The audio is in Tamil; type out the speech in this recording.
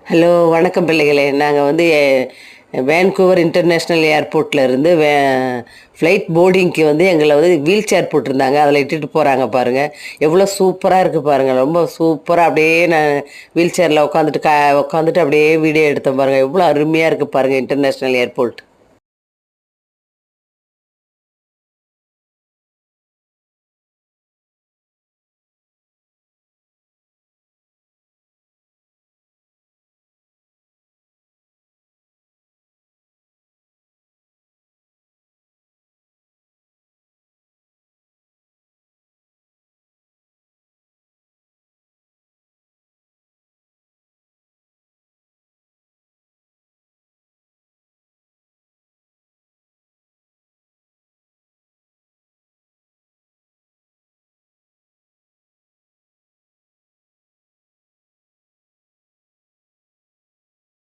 ஹலோ வணக்கம் பிள்ளைகளே. நாங்கள் வந்து வேன்கூவர் இன்டர்நேஷ்னல் ஏர்போர்ட்டில் இருந்து வே ஃப்ளைட் போர்டிங்க்கு வந்து எங்களை வந்து வீல் சேர் போட்டிருந்தாங்க. அதில் இட்டுட்டு போகிறாங்க பாருங்கள் எவ்வளோ சூப்பராக இருக்குது பாருங்கள் ரொம்ப சூப்பராக அப்படியே நான் வீல் சேரில் உட்காந்துட்டு க உட்காந்துட்டு அப்படியே வீடியோ எடுத்தேன் பாருங்கள் எவ்வளோ அருமையாக இருக்குது பாருங்கள் இன்டர்நேஷ்னல் ஏர்போர்ட்